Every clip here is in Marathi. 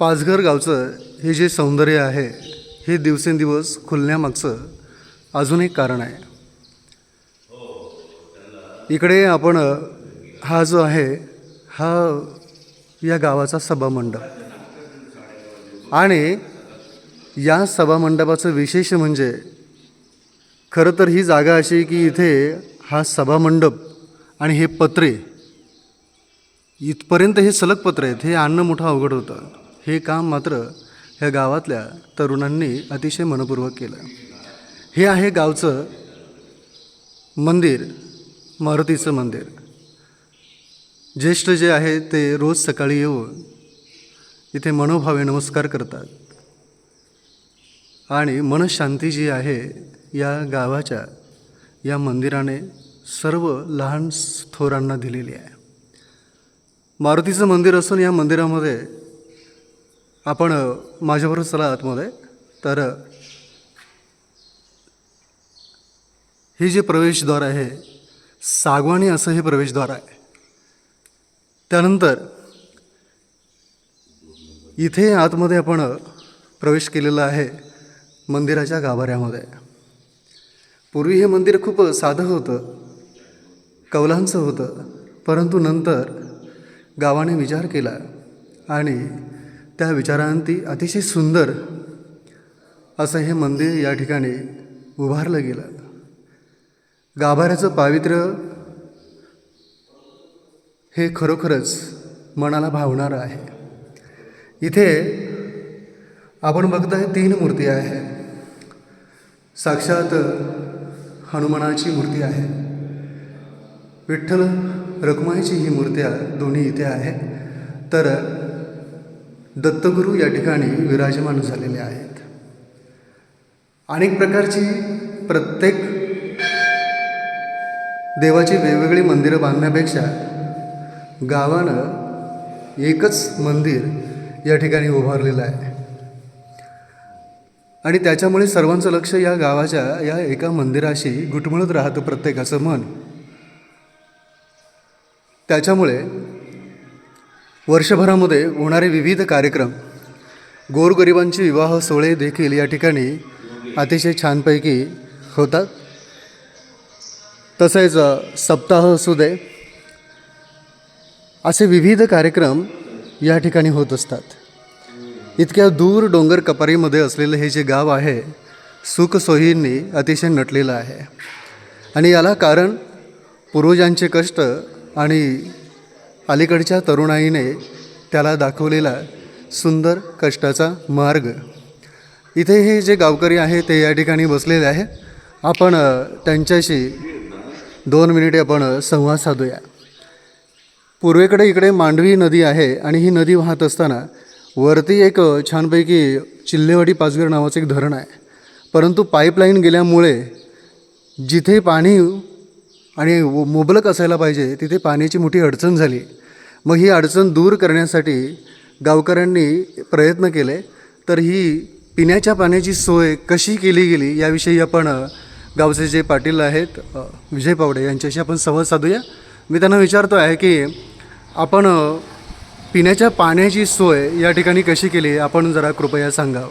पाचघर गावचं हे जे सौंदर्य आहे हे दिवसेंदिवस खुलण्यामागचं अजून एक कारण आहे. इकडे आपण हा जो आहे हा या गावाचा सभामंडप. आणि या सभामंडपाचं विशेष म्हणजे खरं तर ही जागा अशी की इथे हा सभामंडप आणि हे पत्रे इथपर्यंत हे सलग पत्र आहेत हे आणणं मोठं अवघड होतं. हे काम मात्र ह्या गावातल्या तरुणांनी अतिशय मनपूर्वक केलं. हे आहे गावचं मंदिर मारुतीचं मंदिर. ज्येष्ठ जे आहे ते रोज सकाळी येऊन इथे मनोभावे नमस्कार करतात. आणि मनशांती जी आहे या गावाच्या या मंदिराने सर्व लहान थोरांना दिलेली आहे. मारुतीचं मंदिर असून या मंदिरामध्ये आपण माझ्याबरोबर चला आतमध्ये. तर हे जे प्रवेशद्वार आहे सागवानी असं हे प्रवेशद्वार आहे. त्यानंतर इथे आतमध्ये आपण प्रवेश केलेला आहे मंदिराच्या गाभाऱ्यामध्ये. पूर्वी हे मंदिर खूप साधं होतं कौलांचं होतं परंतु नंतर गावाने विचार केला आणि त्या विचारांती अतिशय सुंदर असं हे मंदिर या ठिकाणी उभारलं गेलं. गाभाऱ्याचं पावित्र्य हे खरोखरच मनाला भावणारं आहे. इथे आपण बघताय तीन मूर्ती आहे साक्षात हनुमानाची मूर्ती आहे. विठ्ठल रखुमाईची ही मूर्त्या दोन्ही इथे आहे तर दत्तगुरू या ठिकाणी विराजमान झालेले आहेत. अनेक प्रकारची प्रत्येक देवाची वेगवेगळी मंदिरं बांधण्यापेक्षा गावानं एकच मंदिर या ठिकाणी उभारलेलं आहे. आणि त्याच्यामुळे सर्वांचं लक्ष या गावाच्या या एका मंदिराशी गुटमळत राहतं प्रत्येकाचं मन. त्याच्यामुळे वर्षभरामध्ये होणारे विविध कार्यक्रम गोरगरिबांचे विवाह सोहळे देखील या ठिकाणी अतिशय छानपैकी होतात. तसेच सप्ताह असू दे असे विविध कार्यक्रम या ठिकाणी होत असतात. इतक्या दूर डोंगर कपारीमध्ये असलेलं हे जे गाव आहे सुखसोयींनी अतिशय नटलेलं आहे. आणि याला कारण पूर्वजांचे कष्ट आणि अलीकडच्या तरुणाईने त्याला दाखवलेला सुंदर कष्टाचा मार्ग. इथे हे जे गावकरी आहे ते या ठिकाणी बसलेले आहे आपण त्यांच्याशी दोन मिनिटे आपण संवाद साधूया. पूर्वेकडे इकडे मांडवी नदी आहे आणि ही नदी वाहत असताना वरती एक छानपैकी चिल्लेवाडी पाचगड नावाचं एक धरण आहे. परंतु पाईपलाईन गेल्यामुळे जिथे पाणी आणि मुबलक असायला पाहिजे तिथे पाण्याची मोठी अडचण झाली. मग ही अडचण दूर करण्यासाठी गावकऱ्यांनी प्रयत्न केले. तर ही पिण्याच्या पाण्याची सोय कशी केली गेली याविषयी आपण गावचे जे पाटील आहेत विजय पावडे यांच्याशी आपण संवाद साधूया. मी त्यांना विचारतो आहे की आपण पिण्याच्या पाण्याची सोय या ठिकाणी कशी केली? आपण जरा कृपया सांगावं.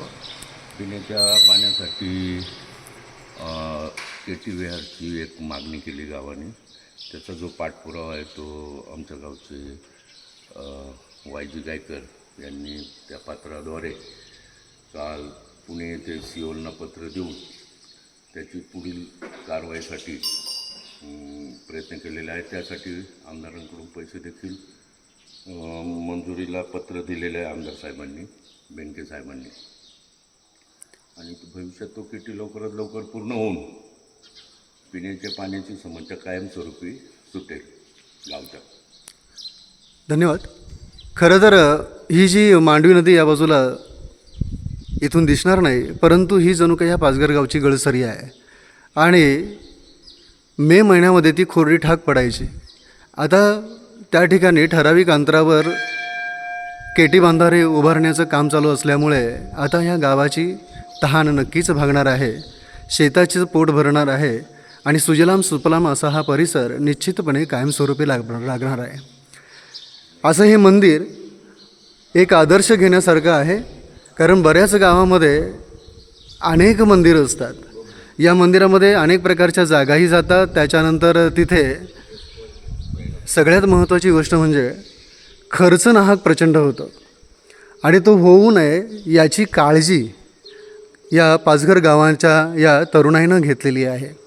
पिण्याच्या पाण्यासाठी केटी विहारची एक मागणी केली गावाने. त्याचा जो पाठपुरावा आहे तो आमच्या गावचे वायजी गायकर यांनी त्या पात्राद्वारे काल पुणे येथे सिओलना पत्र देऊन त्याची पुढील कारवाईसाठी प्रयत्न केलेले आहे त्यासाठी आमदारांकडून पैसे देखील मंजुरीला पत्र दिलेलं आहे आमदार साहेबांनी बँके साहेबांनी. आणि भविष्यात तो किती लवकरात लवकर पूर्ण होऊन पिण्याच्या पाण्याची समस्या कायमस्वरूपी सुटेल गावच्या. धन्यवाद. खरं तर ही जी मांडवी नदी या बाजूला इथून दिसणार नाही परंतु ही जणू काही ह्या पाचघर गावची गळसरी आहे. आणि मे महिन्यामध्ये ती खोरडी ठाक पडायची. आता त्या ठिकाणी ठराविक अंतरावर केटी बांधारे उभारण्याचं काम चालू असल्यामुळे आता ह्या गावाची तहान नक्कीच भागणार आहे. शेताचं पोट भरणार आहे. आणि सुजलाम सुपलाम असा हा परिसर निश्चितपणे कायमस्वरूपी लाग लागणार आहे. असं हे मंदिर एक आदर्श घेण्यासारखं आहे कारण बऱ्याच गावामध्ये अनेक मंदिरं असतात. या मंदिरामध्ये अनेक प्रकारच्या जागाही जातात. त्याच्यानंतर तिथे सगळ्यात महत्त्वाची गोष्ट म्हणजे खर्च नाहक प्रचंड होतो. आणि तो होऊ नये याची काळजी या पाचघर गावांच्या या तरुणाईनं घेतलेली आहे.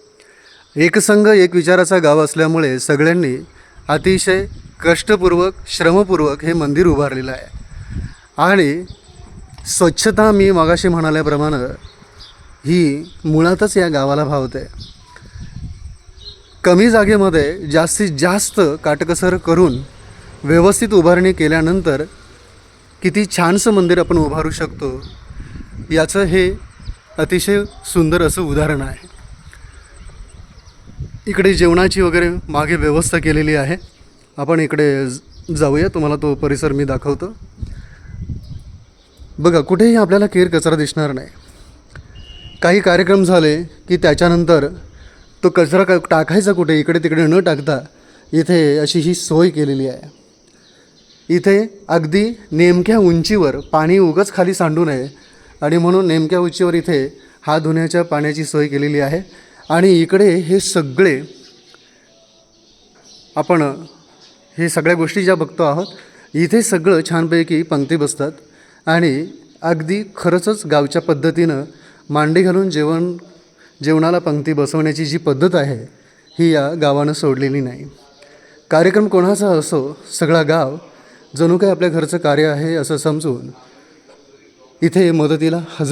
एकसंघ एक विचाराचा गाव असल्यामुळे सगळ्यांनी अतिशय कष्टपूर्वक श्रमपूर्वक हे मंदिर उभारलेलं आहे. आणि स्वच्छता मी मागाशी म्हणाल्याप्रमाणे ही मुळातच या गावाला भावते कमी जागेमध्ये जास्तीत जास्त काटकसर करून व्यवस्थित उभारणी केल्यानंतर किती छानसं मंदिर आपण उभारू शकतो याचं हे अतिशय सुंदर असं उदाहरण आहे. इकडे जेवणाची वगैरे मागे व्यवस्था केलेली आहे. आपण इकडे जाऊया. तुम्हाला तो परिसर मी दाखवतो. बघा कुठेही आपल्याला केर कचरा दिसणार नाही. काही कार्यक्रम झाले की त्याच्यानंतर तो कचरा का टाकायचा कुठे? इकडे तिकडे न टाकता इथे अशी ही सोय केलेली आहे. इथे अगदी नेमक्या उंचीवर पाणी उगच खाली सांडू नये. आणि म्हणून नेमक्या उंचीवर इथे हात धुण्याच्या पाण्याची सोय केलेली आहे. आणि इकडे हे सगळे आपण हे सगळ्या गोष्टी ज्या बघतो आहोत इथे सगळं छानपैकी पंक्ती बसतात. आणि अगदी खरंचच गावच्या पद्धतीनं मांडी घालून जेवण जेवणाला पंक्ती बसवण्याची जी पद्धत आहे ही या गावानं सोडलेली नाही. कार्यक्रम कोणाचा असो सगळा गाव जणू काही आपल्या घरचं कार्य आहे असं समजून इथे मदतीला हजर